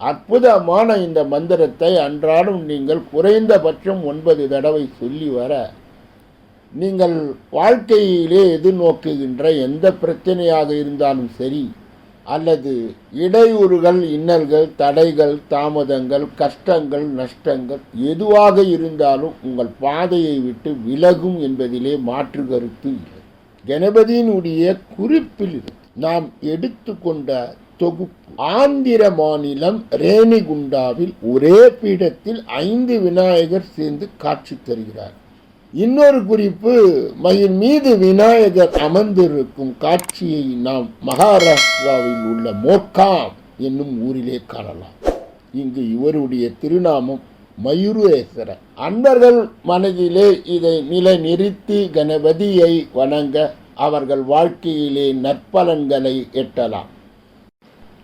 அற்புதமான இந்த மந்திரத்தை அன்றாடம் நீங்கள் குறைந்தபட்சம் ஒன்பது தடவை சொல்லி வர நீங்கள் வாழ்க்கையிலே எதிர்நோக்குகின்ற எந்த பிரச்சனையாக இருந்தாலும் சரி அல்லது இடையூறுகள் இன்னல்கள் தடைகள் தாமதங்கள் கஷ்டங்கள் நஷ்டங்கள் எதுவாக இருந்தாலும் உங்கள் பாதையை விட்டு விலகும் என்பதிலே மாற்று கருத்து இல்லை. கணபதியினுடைய குறிப்பில் நாம் எடுத்துக்கொண்ட தொகுப்பு. ஆந்திர மாநிலம் ரேணிகுண்டாவில் ஒரே பீடத்தில் ஐந்து விநாயகர் சேர்ந்து காட்சி தருகிறார். இன்னொரு குறிப்பு மயில் மீது விநாயகர் அமர்ந்திருக்கும் காட்சியை நாம் மகாராஷ்டிராவில் உள்ள மோக்காம் என்னும் ஊரிலே காணலாம். இங்கு இவருடைய திருநாமம் மயூரேஸ்வரர் அன்பர்கள் மனதிலே இதை நிலை நிறுத்தி கணபதியை வணங்க அவர்கள் வாழ்க்கையிலே நற்பலன்களை எட்டலாம்.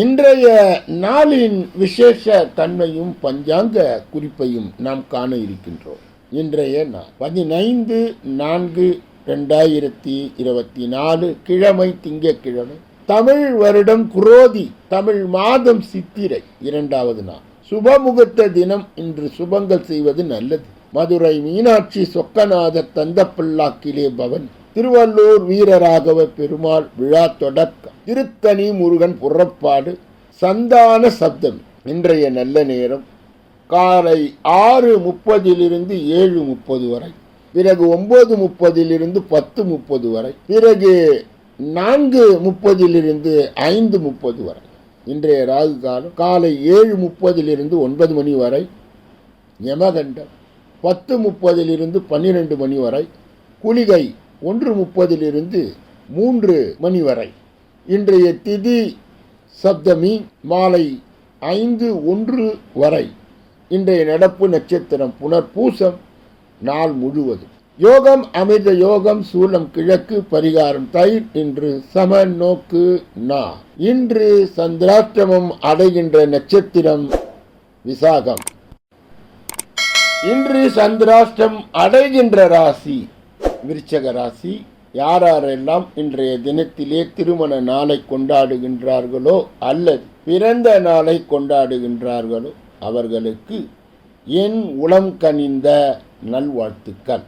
இன்றைய நாளின் விசேஷ தன்மையும் பஞ்சாங்க குறிப்பையும் நாம் காண இருக்கின்றோம். இன்றைய நாள் பதினைந்து நான்கு ரெண்டாயிரத்தி இருபத்தி நாலு கிழமை திங்கட்கிழமை. தமிழ் வருடம் குரோதி தமிழ் மாதம் சித்திரை இரண்டாவது நாள். சுபமுகூர்த்த தினம் இன்று சுபங்கள் செய்வது நல்லது. மதுரை மீனாட்சி சொக்கநாத தந்தப்பிள்ளாக்கிலே பவன் திருவள்ளூர் வீரராகவ பெருமாள் விழா தொடக்கம். திருத்தணி முருகன் புறப்பாடு சந்தான சப்தம் இன்றைய நல்ல நேரம். காலை ஆறு முப்பதிலிருந்து ஏழு முப்பது வரை. பிறகு ஒன்பது முப்பதிலிருந்து பத்து முப்பது வரை. பிறகு நான்கு முப்பதிலிருந்து ஐந்து முப்பது வரை. இன்றைய ராகு காலம் காலை ஏழு முப்பதிலிருந்து ஒன்பது மணி வரை. யமகண்டம் பத்து முப்பதிலிருந்து பன்னிரெண்டு மணி வரை. குளிகை ஒன்று முப்பதிலிருந்து மூன்று மணி வரை. இன்றைய திதி சப்தமி மாலை ஐந்து ஒன்று வரை. இன்றைய நடப்பு நட்சத்திரம் புனர்பூசம் நாள் முழுவதும். யோகம் அமிர்த யோகம் சூலம் கிழக்கு பரிகாரம் தயிர் இன்று சம நோக்கு நா. இன்று சந்திராஷ்டமம் அடைகின்ற நட்சத்திரம் விசாகம். இன்று சந்திராஷ்டம் அடைகின்ற ராசி விருச்சக ராசி யாரெல்லாம் இன்றைய தினத்திலே திருமண நாளை கொண்டாடுகின்றார்களோ அல்லது பிறந்த நாளை கொண்டாடுகின்றார்களோ அவர்களுக்கு என் உளம் கனிந்த நல்வாழ்த்துக்கள்.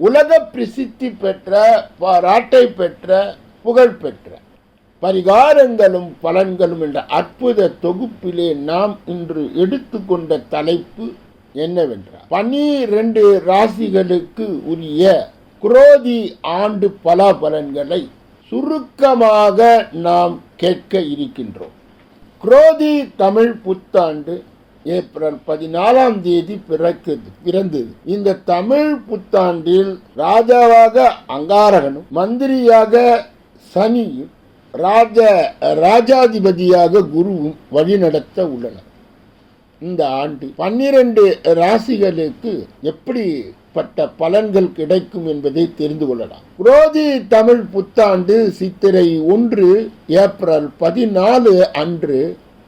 உலக பிரசித்தி பெற்ற பாராட்டை பெற்ற புகழ் பெற்ற பரிகாரங்களும் பலன்களும் என்ற அற்புத தொகுப்பிலே நாம் இன்று எடுத்துக்கொண்ட தலைப்பு என்னவென்றால் பனிரெண்டு ராசிகளுக்கு உரிய குரோதி ஆண்டு பலாபலன்களை சுருக்கமாக நாம் கேட்க இருக்கின்றோம். குரோதி தமிழ் புத்தாண்டு ஏப்ரல் பதினாலாம் தேதி பிறக்கிறது பிறந்தது. இந்த தமிழ் புத்தாண்டில் ராஜாவாக அங்காரகனும் மந்திரியாக சனியும் ராஜ ராஜாதிபதியாக குருவும் வழிநடத்த உள்ளனர். இந்த ஆண்டு. பன்னிரண்டு ராசிகளுக்கு எப்படிப்பட்ட பலன்கள் கிடைக்கும் என்பதை தெரிந்து கொள்ளலாம். குரோதி தமிழ் புத்தாண்டு சித்திரை ஒன்று ஏப்ரல் பதினாலு அன்று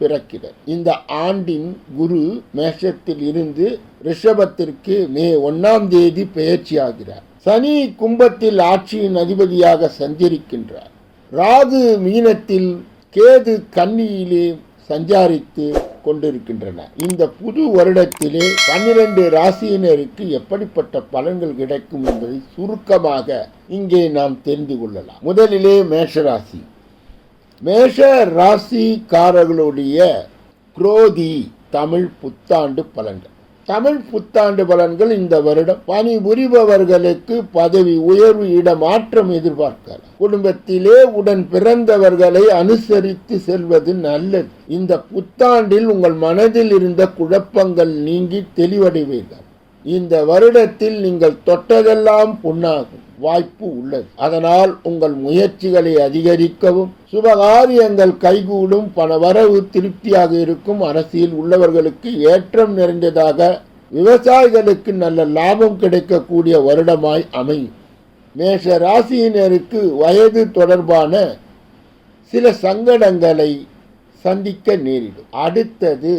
பிறக்கிறார் இந்த ஆண்டின் குரு மேஷத்தில் இருந்து ரிஷபத்திற்கு மே ஒன்னாம் தேதி பெயர்ச்சியாகிறார் சனி கும்பத்தில் ஆட்சியின் அதிபதியாக சஞ்சரிக்கின்றார். ராகு மீனத்தில் கேது கன்னியிலே சஞ்சாரித்து கொண்டிருக்கின்றன. இந்த புது வருடத்திலே பன்னிரண்டு ராசியினருக்கு எப்படிப்பட்ட பலன்கள் கிடைக்கும் என்பதை சுருக்கமாக இங்கே நாம் தெரிந்து கொள்ளலாம். முதலிலே மேஷராசி. மேஷ ராசிக்காரர்களுடைய குரோதி தமிழ் புத்தாண்டு பலன்கள். தமிழ் புத்தாண்டு பலன்கள் இந்த வருடம். பணிபுரிபவர்களுக்கு பதவி உயர்வு இடமாற்றம் எதிர்பார்க்கலாம். குடும்பத்திலே உடன் பிறந்தவர்களை அனுசரித்து செல்வது நல்லது. இந்த புத்தாண்டில் உங்கள் மனதில் இருந்த குழப்பங்கள் நீங்கி தெளிவடைவீர்கள். இந்த வருடத்தில் நீங்கள் தொட்டதெல்லாம் பொன்னாகும் வாய்ப்பு உள்ளது. அதனால் உங்கள் முயற்சிகளை அதிகரிக்கவும் சுபகாரியங்கள் கைகூடும் பணவரவு திருப்தியாக இருக்கும் அரசியல் உள்ளவர்களுக்கு ஏற்றம் நிறைந்ததாக விவசாயிகளுக்கு நல்ல லாபம் கிடைக்கக்கூடிய வருடமாய் அமையும். மேஷ ராசியினருக்கு வயது தொடர்பான சில சங்கடங்களை சந்திக்க நேரிடும். அடுத்தது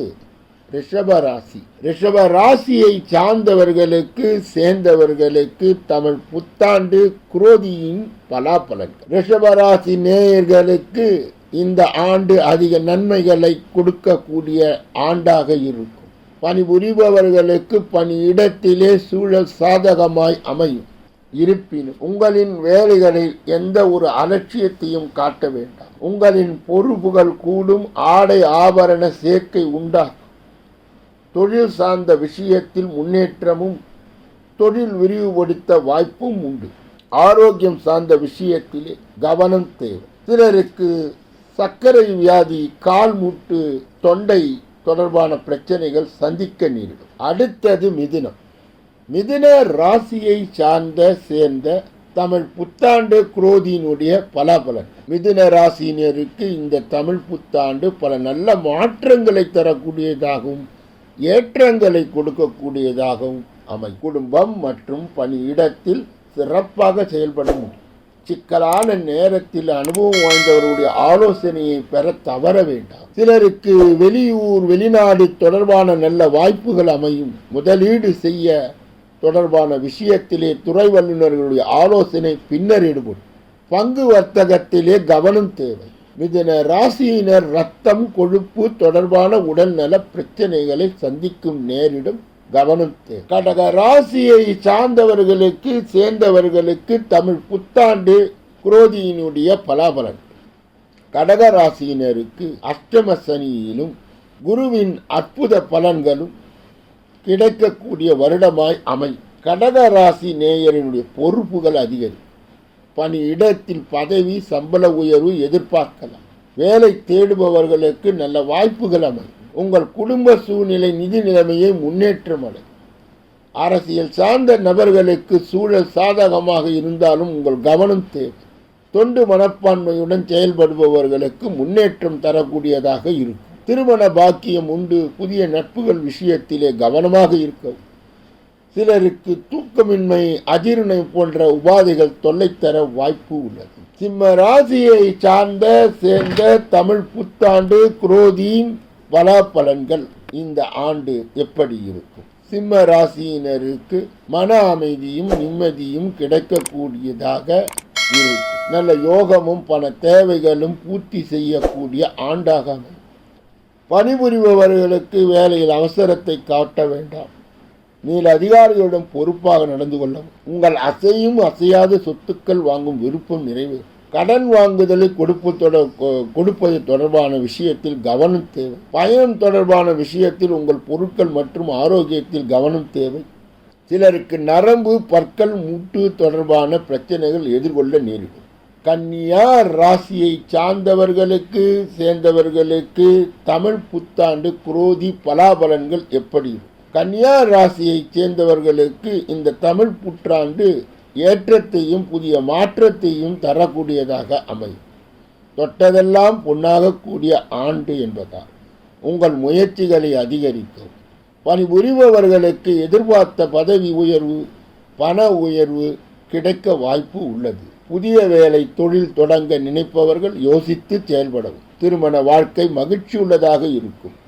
ரிஷப ராசி. ரிஷப ராசியை சார்ந்தவர்களுக்கு சேர்ந்தவர்களுக்கு தமிழ் புத்தாண்டு குரோதியின் பலாபலன்கள் ரிஷப ராசி நேயர்களுக்கு இந்த ஆண்டு அதிக நன்மைகளை கொடுக்கக்கூடிய ஆண்டாக இருக்கும். பணிபுரிபவர்களுக்கு பணியிடத்திலே சூழல் சாதகமாய் அமையும். இருப்பினும் உங்களின் வேலைகளில் எந்த ஒரு அலட்சியத்தையும் காட்ட வேண்டாம். உங்களின் பொறுப்புகள் கூடும். ஆடை ஆபரண சேர்க்கை உண்டாகும். தொழில் சார்ந்த விஷயத்தில் முன்னேற்றமும் தொழில் விரிவுபடுத்த வாய்ப்பும் உண்டு. ஆரோக்கியம் சார்ந்த விஷயத்திலே கவனம் தேவை. சிலருக்கு சர்க்கரை வியாதி கால் மூட்டு தொண்டை தொடர்பான பிரச்சனைகள் சந்திக்க நேரிடும். அடுத்தது மிதினம். மிதின ராசியை சார்ந்த சேர்ந்த தமிழ் புத்தாண்டு குரோதியினுடைய பலாபலன். மிதுன ராசியினருக்கு இந்த தமிழ் புத்தாண்டு பல நல்ல மாற்றங்களை தரக்கூடியதாகவும் ஏற்றங்களை கொடுக்கக்கூடியதாகவும் அமை குடும்பம் மற்றும் பணியிடத்தில் சிறப்பாக செயல்பட முடியும் சிக்கலான நேரத்தில் அனுபவம் வாய்ந்தவருடைய ஆலோசனையை பெற தவற வேண்டாம். சிலருக்கு வெளியூர் வெளிநாடு தொடர்பான நல்ல வாய்ப்புகள் அமையும். முதலீடு செய்ய தொடர்பான விஷயத்திலே துறை வல்லுநர்களுடைய ஆலோசனை பின்னர் ஈடுபடும் பங்கு வர்த்தகத்திலே கவனம் தேவை. மிதன ராசியினர் ரத்தம் கொழுப்பு தொடர்பான உடல்நல பிரச்சனைகளை சந்திக்கும் நேரிடும் கவனம் கடக ராசியை சார்ந்தவர்களுக்கு சேர்ந்தவர்களுக்கு தமிழ் புத்தாண்டு குரோதியினுடைய பலாபலன். கடக ராசியினருக்கு அஷ்டம சனியிலும் குருவின் அற்புத பலன்களும் கிடைக்கக்கூடிய வருடமாய் அமை கடக ராசி நேயரினுடைய பொறுப்புகள் அதிகரிக்கும் பணி இடத்தில் பதவி சம்பள உயர்வு எதிர்பார்க்கலாம். வேலை தேடுபவர்களுக்கு நல்ல வாய்ப்புகள் அமையும். உங்கள் குடும்ப சூழ்நிலை நிதி நிலைமையை முன்னேற்றம் அடையும். அரசியல் சார்ந்த நபர்களுக்கு சூழல் சாதகமாக இருந்தாலும் உங்கள் கவனம் தேவை. தொண்டு மனப்பான்மையுடன் செயல்படுபவர்களுக்கு முன்னேற்றம் தரக்கூடியதாக இருக்கும். திருமண பாக்கியம் உண்டு. புதிய நட்புகள் விஷயத்திலே கவனமாக இருக்கவும் சிலருக்கு தூக்கமின்மை அஜீரணை போன்ற உபாதைகள் தொல்லை தர வாய்ப்பு உள்ளது. சிம்ம ராசியை சார்ந்த சேர்ந்த தமிழ் புத்தாண்டு குரோதியின் பலாபலன்கள் இந்த ஆண்டு எப்படி இருக்கும்? சிம்ம ராசியினருக்கு மன அமைதியும் நிம்மதியும் கிடைக்கக்கூடியதாக இருக்கும். நல்ல யோகமும் பண தேவைகளும் பூர்த்தி செய்யக்கூடிய ஆண்டாக பணிபுரிபவர்களுக்கு வேலையில் அவசரத்தை காட்ட வேண்டாம். மேல் அதிகாரிகளிடம் பொறுப்பாக நடந்து கொள்ளவும் உங்கள் அசையும் அசையாத சொத்துக்கள் வாங்கும் விருப்பம் நிறைவேறும் கடன் வாங்குதலை கொடுப்பு தொடர் கொடுப்பது தொடர்பான விஷயத்தில் கவனம் தேவை. பயணம் தொடர்பான விஷயத்தில் உங்கள் பொருட்கள் மற்றும் ஆரோக்கியத்தில் கவனம் தேவை. சிலருக்கு நரம்பு பற்கள் மூட்டு தொடர்பான பிரச்சனைகள் எதிர்கொள்ள நேரிடும். கன்னியா ராசியை சார்ந்தவர்களுக்கு சேர்ந்தவர்களுக்கு தமிழ் புத்தாண்டு குரோதி பலாபலன்கள் எப்படி? இருக்கும்? கன்னியா ராசியைச் சேர்ந்தவர்களுக்கு இந்த தமிழ் புற்றாண்டு ஏற்றத்தையும் புதிய மாற்றத்தையும் தரக்கூடியதாக அமையும். தொட்டதெல்லாம் பொன்னாகக்கூடிய ஆண்டு என்பதால் உங்கள் முயற்சிகளை அதிகரிக்கவும். பணிபுரிபவர்களுக்கு எதிர்பார்த்த பதவி உயர்வு பண உயர்வு கிடைக்க வாய்ப்பு உள்ளது. புதிய வேலை தொழில் தொடங்க நினைப்பவர்கள் யோசித்து செயல்படவும். திருமண வாழ்க்கை மகிழ்ச்சி உள்ளதாக இருக்கும்.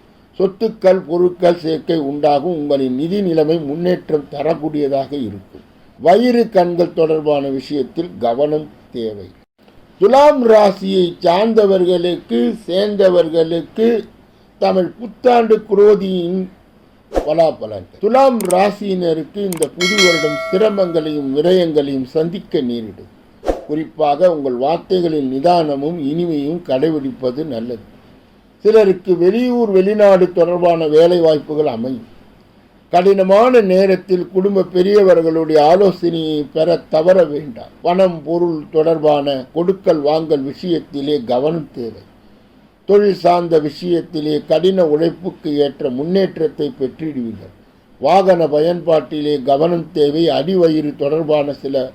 சொத்துக்கள் பொருட்கள் சேர்க்கை உண்டாகும். உங்களின் நிதி நிலைமை முன்னேற்றம் தரக்கூடியதாக இருக்கும். வயிறு கண்கள் தொடர்பான விஷயத்தில் கவனம் தேவை. துலாம் ராசியை சார்ந்தவர்களுக்கு சேர்ந்தவர்களுக்கு தமிழ் புத்தாண்டு குரோதியின் பலாபலன். துலாம் ராசியினருக்கு இந்த புது வருடம் சிரமங்களையும் விரயங்களையும் சந்திக்க நேரிடும். குறிப்பாக உங்கள் வார்த்தைகளின் நிதானமும் இனிமையும் கடைபிடிப்பது நல்லது. சிலருக்கு வெளியூர் வெளிநாடு தொடர்பான வேலை வாய்ப்புகள் அமையும். கடினமான நேரத்தில் குடும்ப பெரியவர்களுடைய ஆலோசனையை பெற தவற வேண்டாம். பணம் பொருள் தொடர்பான கொடுக்கல் வாங்கல் விஷயத்திலே கவனம் தேவை. தொழில் சார்ந்த விஷயத்திலே கடின உழைப்புக்கு ஏற்ற முன்னேற்றத்தை பெற்றிடுவீர்கள். வாகன பயன்பாட்டிலே கவனம் தேவை. அடிவயிறு தொடர்பான சில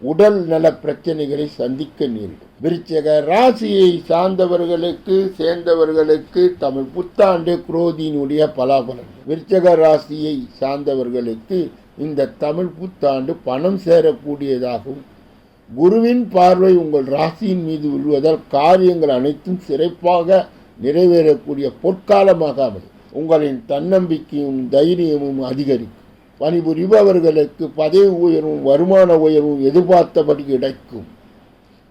உடல் நல பிரச்சனைகளை சந்திக்க நேரிடும். விருச்சக ராசியை சார்ந்தவர்களுக்கு சேர்ந்தவர்களுக்கு தமிழ் புத்தாண்டு குரோதியினுடைய பலாபலன். விருச்சக ராசியை சார்ந்தவர்களுக்கு இந்த தமிழ் புத்தாண்டு பணம் சேரக்கூடியதாகவும் குருவின் பார்வை உங்கள் ராசியின் மீது விழுவதால் காரியங்கள் அனைத்தும் சிறப்பாக நிறைவேறக்கூடிய பொற்காலமாக அமையும். உங்களின் தன்னம்பிக்கையும் தைரியமும் அதிகரிக்கும். பணிபுரிபவர்களுக்கு பதவி உயர்வும் வருமான உயர்வும் எதிர்பார்த்தபடி கிடைக்கும்.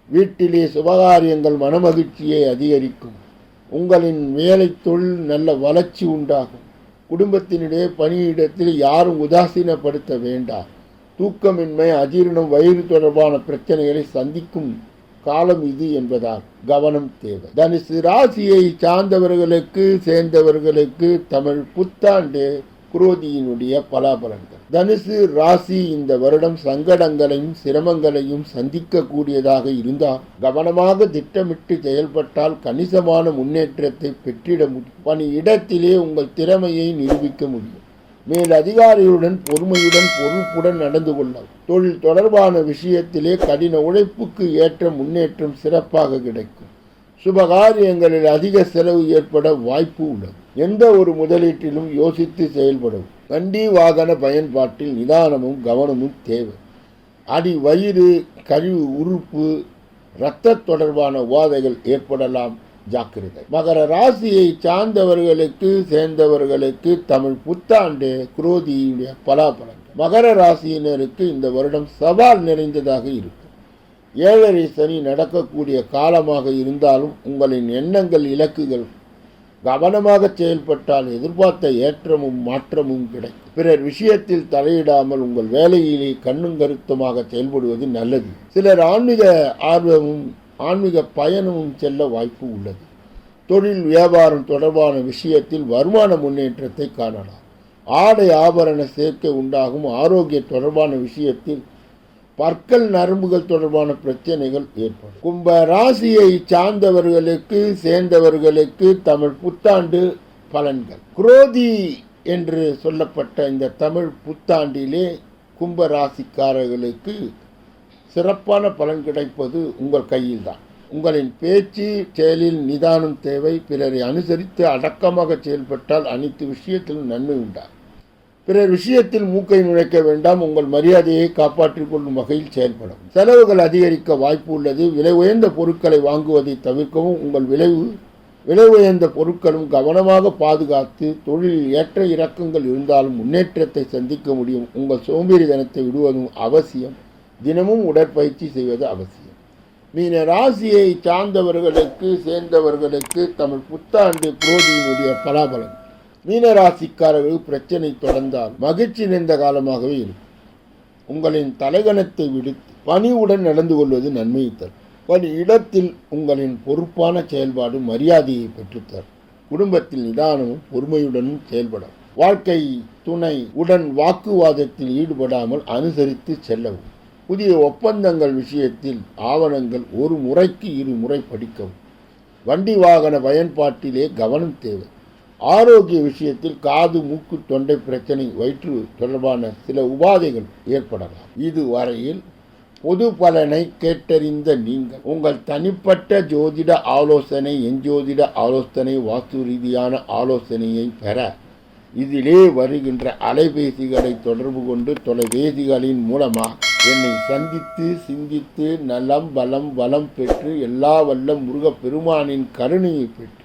வீட்டிலே சுபகாரியங்கள் மனமகிழ்ச்சியை அதிகரிக்கும். உங்களின் வேலை தொழில் நல்ல வளர்ச்சி உண்டாகும். குடும்பத்தினிடையே பணியிடத்தில் யாரும் உதாசீனப்படுத்த வேண்டாம். தூக்கமின்மை அஜீரணம் வயிறு தொடர்பான பிரச்சனைகளை சந்திக்கும் காலம் இது என்பதால் கவனம் தேவை. தனுசு ராசியை சார்ந்தவர்களுக்கு சேர்ந்தவர்களுக்கு தமிழ் புத்தாண்டு குரோதியினுடைய பலாபலன்கள். தனுசு ராசி இந்த வருடம் சங்கடங்களையும் சிரமங்களையும் சந்திக்கக்கூடியதாக இருந்தால் கவனமாக திட்டமிட்டு செயல்பட்டால் கணிசமான முன்னேற்றத்தை பெற்றிட முடியும். பணி இடத்திலே உங்கள் திறமையை நிரூபிக்க முடியும். மேல் அதிகாரிகளுடன் பொறுமையுடன் பொறுப்புடன் நடந்து கொள்ளவும். தொழில் தொடர்பான விஷயத்திலே கடின உழைப்புக்கு ஏற்ற முன்னேற்றம் சிறப்பாக கிடைக்கும். சுபகாரியங்களில் அதிக செலவு ஏற்பட வாய்ப்பு உள்ளது. எந்த ஒரு முதலீட்டிலும் யோசித்து செயல்படவும். வண்டி வாகன பயன்பாட்டில் நிதானமும் கவனமும் தேவை. அடி வயிறு கழிவு உறுப்பு இரத்த தொடர்பான உபாதைகள் ஏற்படலாம். ஜாக்கிரதை. மகர ராசியை சார்ந்தவர்களுக்கு சேர்ந்தவர்களுக்கு தமிழ் புத்தாண்டு குரோதியுடைய பலாபலன் மகர ராசியினருக்கு இந்த வருடம் சவால் நிறைந்ததாக இருக்கும். ஏழரை சனி நடக்கக்கூடிய காலமாக இருந்தாலும் உங்களின் எண்ணங்கள் இலக்குகள் கவனமாக செயல்பட்டால் எதிர்பார்த்த ஏற்றமும் மாற்றமும் கிடைக்கும். பிறர் விஷயத்தில் தலையிடாமல் உங்கள் வேலையிலே கண்ணும் கருத்துமாக செயல்படுவது நல்லது. சிலர் ஆன்மீக ஆர்வமும் ஆன்மீக பயணமும் செல்ல வாய்ப்பு உள்ளது. தொழில் வியாபாரம் தொடர்பான விஷயத்தில் வருமான முன்னேற்றத்தை காணலாம். ஆடை ஆபரண சேர்க்கை உண்டாகும். ஆரோக்கிய தொடர்பான விஷயத்தில் பற்கள் நரம்புகள் தொடர்பான பிரச்சனைகள் ஏற்படும். கும்ப ராசியை சார்ந்தவர்களுக்கு சேர்ந்தவர்களுக்கு தமிழ் புத்தாண்டு பலன்கள். குரோதி என்று சொல்லப்பட்ட இந்த தமிழ் புத்தாண்டிலே கும்ப ராசிக்காரர்களுக்கு சிறப்பான பலன் கிடைப்பது உங்கள் கையில்தான். உங்களின் பேச்சு செயலில் நிதானம் தேவை. பிறரை அனுசரித்து அடக்கமாக செயல்பட்டால் அனைத்து விஷயத்திலும் நன்மை உண்டாகும். பிறர் விஷயத்தில் மூக்கை நுழைக்க வேண்டாம் உங்கள் மரியாதையை காப்பாற்றிக் கொள்ளும் வகையில் செயல்படும். செலவுகள் அதிகரிக்க வாய்ப்பு உள்ளது. விலை உயர்ந்த பொருட்களை வாங்குவதை தவிர்க்கவும் உங்கள் விளைவு விலை உயர்ந்த பொருட்களும் கவனமாக பாதுகாத்து தொழிலில் ஏற்ற இறக்கங்கள் இருந்தாலும் முன்னேற்றத்தை சந்திக்க முடியும். உங்கள் சோம்பேறித்தனத்தை விடுவதும் அவசியம். தினமும் உடற்பயிற்சி செய்வது அவசியம். மீன ராசியை சார்ந்தவர்களுக்கு சேர்ந்தவர்களுக்கு தமிழ் புத்தாண்டு குரோதியினுடைய பலாபலன். மீனராசிக்காரர்கள் பிரச்சனை தொடர்ந்தால் மகிழ்ச்சி நிறைந்த காலமாகவே இருக்கும். உங்களின் தலைகணத்தை விடுத்து பணிவுடன் நடந்து கொள்வது நன்மையை தரும். பணி இடத்தில் உங்களின் பொறுப்பான செயல்பாடு மரியாதையை பெற்றுத்தரும். குடும்பத்தில் நிதானமும் பொறுமையுடனும் செயல்படும் வாழ்க்கை துணை உடன் வாக்குவாதத்தில் ஈடுபடாமல் அனுசரித்து செல்லவும். புதிய ஒப்பந்தங்கள் விஷயத்தில் ஆவணங்கள் ஒரு முறைக்கு இரு முறை படிக்கவும். வண்டி வாகன பயன்பாட்டிலே கவனம் தேவை. ஆரோக்கிய விஷயத்தில் காது மூக்கு தொண்டை பிரச்சனை வயிற்று தொடர்பான சில உபாதைகள் ஏற்படலாம். இதுவரையில் பொது பலனை கேட்டறிந்த நீங்கள் உங்கள் தனிப்பட்ட ஜோதிட ஆலோசனை எஞ்சோதிட ஆலோசனை வாஸ்து ரீதியான ஆலோசனையை பெற இதிலே வருகின்ற அலைபேசிகளை தொடர்பு கொண்டு தொலைபேசிகளின் மூலமாக என்னை சந்தித்து சிந்தித்து நலம் பலம் வளம் பெற்று எல்லா வல்ல முருகப் பெருமானின் கருணையை பெற்று